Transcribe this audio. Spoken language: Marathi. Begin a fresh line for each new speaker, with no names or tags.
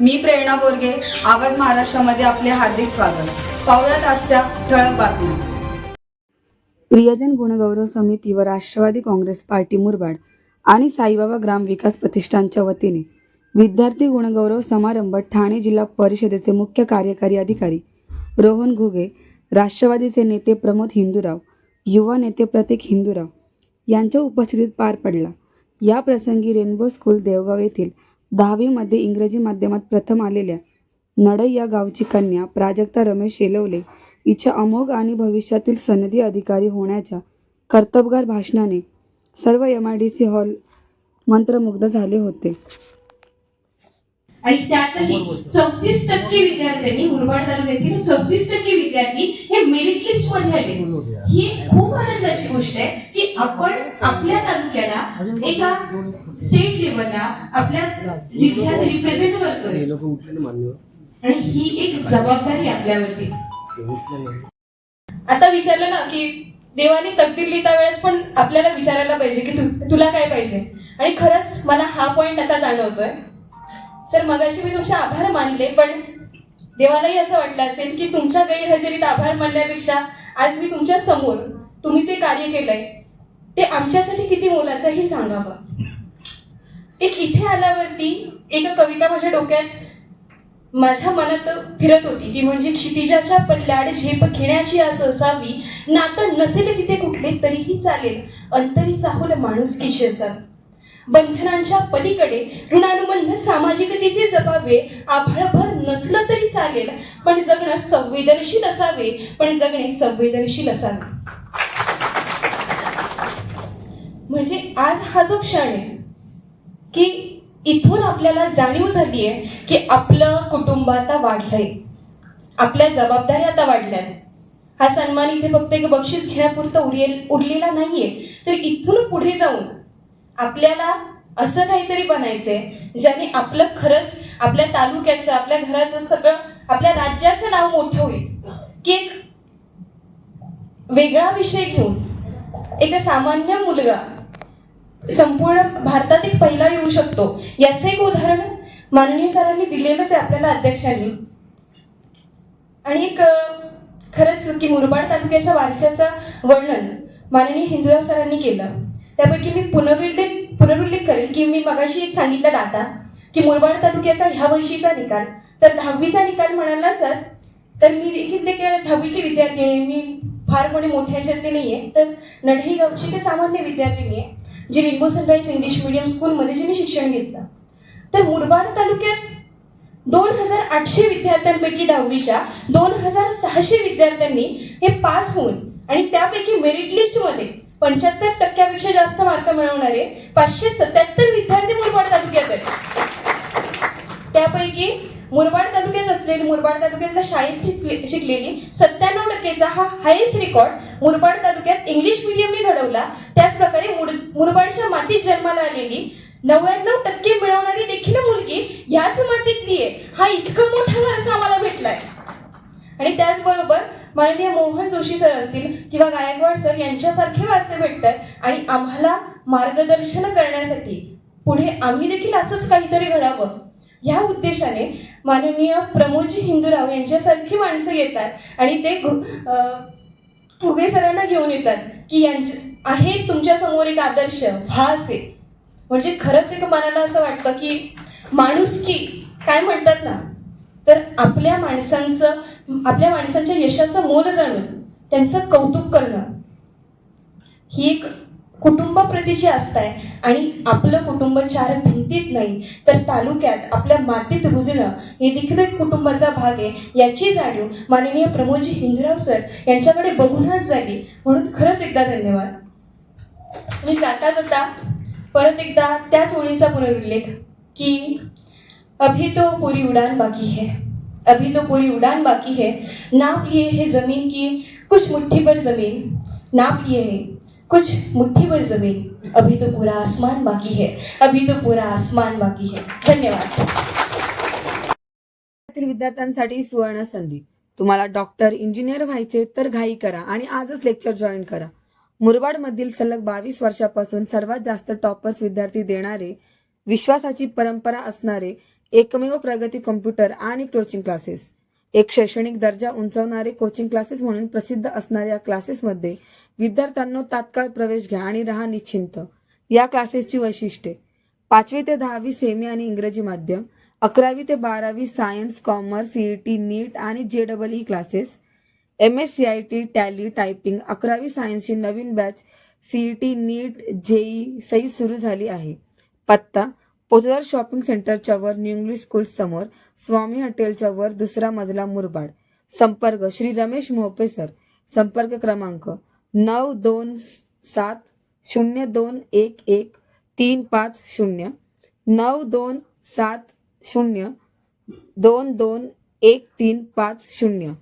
मी प्रेरणा बोरगे आवाज महाराष्ट्रामध्ये आपले हार्दिक स्वागत. पाहुयात आजच्या ठळक बातम्या. प्रियजन गुणगौरव समिती व राष्ट्रवादी काँग्रेस पार्टी मुरबाड आणि साईबाबा ग्राम विकास प्रतिष्ठानच्या वतीने विद्यार्थी गुणगौरव समारंभ ठाणे जिल्हा परिषदेचे मुख्य कार्यकारी अधिकारी रोहन घुगे राष्ट्रवादीचे नेते प्रमोद हिंदूराव युवा नेते प्रतीक हिंदूराव यांच्या उपस्थितीत पार पडला. या प्रसंगी रेनबो स्कूल देवगाव येथील दहावीमध्ये इंग्रजी माध्यमात प्रथम आलेल्या नडई या गावची कन्या प्राजक्ता रमेश शेलवले हिच्या अमोघ आणि भविष्यातील सनदी अधिकारी होण्याच्या कर्तबगार भाषणाने सर्व M I D C hall मंत्रमुग्ध झाले होते.
आणि त्यातही चौतीस टक्के विद्यार्थ्यांनी मुरबाड तालुक्यातील चौतीस टक्के विद्यार्थी हे मेरिट लिस्टमध्ये आले. ही एक खूप आनंदाची गोष्ट आहे की आपण आपल्या तालुक्याला एका स्टेट लेवलला आपल्या जिल्ह्यात रिप्रेझेंट करतोय. आणि ही एक जबाबदारी आपल्यावरती.
आता विचारलं ना की देवाने तकदीर लिहिता वेळेस पण आपल्याला विचारायला पाहिजे की तुला काय पाहिजे? आणि खरंच मला हा पॉइंट आता जाणवतोय. तर मगाशी मी तुमचे आभार मानले पण देवालाही असं वाटलं असेल की तुमच्या गैरहजेरीत आभार मानण्यापेक्षा आज मी तुमच्यासमोर तुम्ही जे कार्य केलंय ते आमच्यासाठी किती मोलाचं हे सांगावं. एक इथे आल्यावरती एक कविता माझ्या डोक्यात माझ्या मनात फिरत होती. ती म्हणजे क्षितिजाच्या पल्ल्याड झेप घेण्याची असं असावी नातं नसेल तिथे कुठले तरीही चालेल अंतरी चाहूल माणुसकीची असावी. बंधनांच्या पलीकडे ऋणानुबंध सामाजिकतेचे जपावे आभाळभर नसलं तरी चालेल. पण जगणं संवेदनशील असावे पण जगणे संवेदनशील असावे. म्हणजे आज हा जो क्षण आहे की इथून आपल्याला जाणीव झाली आहे की आपलं कुटुंब आता वाढलंय. आपल्या जबाबदाऱ्या आता वाढल्या हा सन्मान इथे फक्त एक बक्षीस घेण्यापुरतं उरले उरलेला नाहीये. तर इथून पुढे जाऊन आपल्याला असं काहीतरी बनायचंय ज्याने आपलं खरंच आपल्या तालुक्याचं आपल्या घराचं सगळं आपल्या राज्याचं नाव मोठं होईल. की एक वेगळा विषय घेऊन एक सामान्य मुलगा संपूर्ण भारतात एक पहिला येऊ शकतो. याचं एक उदाहरण माननीय सरांनी दिलेलंच आहे आपल्याला अध्यक्षांनी. आणि एक खरंच की मुरबाड तालुक्याच्या वारशाचं वर्णन माननीय हिंदुराव सरांनी केलं. त्यापैकी मी पुनरुल्लेख पुनरुल्लेख करेल की मी मगाशी एक सांगितलं डाटा की मुरबाड तालुक्याचा ह्या वर्षीचा निकाल. तर दहावीचा निकाल म्हणाला सर तर मी देखील देखील दहावीची विद्यार्थिनी आहे. मी फार कोणी मोठ्या ह्याच्यातली नाही आहे तर नढई गावची ते सामान्य विद्यार्थिनी आहे जी रेनबो सनराईज इंग्लिश मिडियम स्कूलमध्ये जे मी शिक्षण घेतलं. तर मुरबाड तालुक्यात दोन हजार आठशे विद्यार्थ्यांपैकी दहावीच्या दोन हजार सहाशे विद्यार्थ्यांनी हे पास होऊन आणि त्यापैकी मेरिट लिस्टमध्ये पंच्याहत्तर टक्क्यापेक्षा जास्त मार्क मिळवणारे पाचशे सत्याहत्तर विद्यार्थी मुरबाड तालुक्यात आहेत. त्यापैकी मुरबाड तालुक्यात असलेली मुरबाड तालुक्यातल्या शाळेत शिकलेली सत्त्याण्णव टक्केचा हा हायेस्ट रेकॉर्ड मुरबाड तालुक्यात इंग्लिश मिडियमने घडवला. त्याचप्रकारे मुर- मुरबाडच्या मातीत जन्माला आलेली नव्याण्णव टक्के मिळवणारी देखील मुलगी ह्याच मातीतली आहे हा इतका मोठा वारसा आम्हाला भेटलाय. आणि त्याचबरोबर माननीय मोहन जोशी सर असतील किंवा गायकवाड सर यांच्यासारखे वारसे भेटतात आणि आम्हाला मार्गदर्शन करण्यासाठी पुढे आम्ही देखील असंच काहीतरी घडावं. ह्या उद्देशाने माननीय प्रमोदजी हिंदूराव यांच्यासारखी माणसं येतात आणि ते घुगे सरांना घेऊन येतात की यांचे आहे तुमच्यासमोर एक आदर्श भास आहे. म्हणजे खरंच एक मनाला असं वाटतं की माणूस की काय म्हणतात ना? तर आपल्या माणसांचं आपल्या माणसांच्या यशाचं मोल जाणून त्यांचं कौतुक करणं. ही एक कुटुंबाप्रतीची आस्था आहे आणि आपलं कुटुंब चार भिंतीत नाही तर तालुक्यात आपल्या मातीत रुजणं हे देखील एक कुटुंबाचा भाग आहे. याची जाणीव माननीय प्रमोदजी हिंदूराव सर यांच्याकडे बघूनच झाली. म्हणून खरंच एकदा धन्यवाद. आणि जाता जाता परत एकदा त्याच ओळीचा पुनरुल्लेख की अभी तो पुरी उड़ान बाकी है. अभी तो पूरी उड़ान बाकी है। नाप लिए है जमीन की कुछ मुट्ठी पर जमीन। नाप लिए है कुछ मुट्ठी पर जमीन। अभी तो पूरा आसमान बाकी है। अभी तो पूरा आसमान बाकी है। धन्यवाद।
विद्यार्थ्यांसाठी सुवर्ण संधी। तुम्हाला डॉक्टर इंजिनियर व्हायचे तर घाई करा आणि आजच लेक्चर जॉईन करा. मुरबाड मधील सलग बावीस वर्षापासून सर्वात जास्त टॉपर्स विद्यार्थी देणारे विश्वासाची परंपरा असणारे एकमेव प्रगती कम्प्युटर आणि कोचिंग क्लासेस एक शैक्षणिक दर्जा उंचावणारे कोचिंग क्लासेस म्हणून प्रसिद्ध असणाऱ्या क्लासेसमध्ये विद्यार्थ्यांना तात्काळ प्रवेश घ्या आणि राहा निश्चिंत. या क्लासेसची वैशिष्ट्ये. पाचवी ते दहावी सेमी आणि इंग्रजी माध्यम. अकरावी ते बारावी सायन्स कॉमर्स सीईटी नीट आणि J double E classes M S C I T tally typing अकरावी सायन्सची नवीन बॅच सीईटी नीट जेई सही सुरू झाली आहे. पत्ता पोतदार शॉपिंग सेंटरच्या वर न्यू इंग्लिश स्कूल समोर स्वामी हॉटेलच्या वर दुसरा मजला मुरबाड. संपर्क श्री रमेश मोहपे सर. संपर्क क्रमांक नऊ दोन सात शून्य दोन एक एक तीन पाच शून्य नऊ दोन सात शून्य दोन दोन एक तीन पाच शून्य.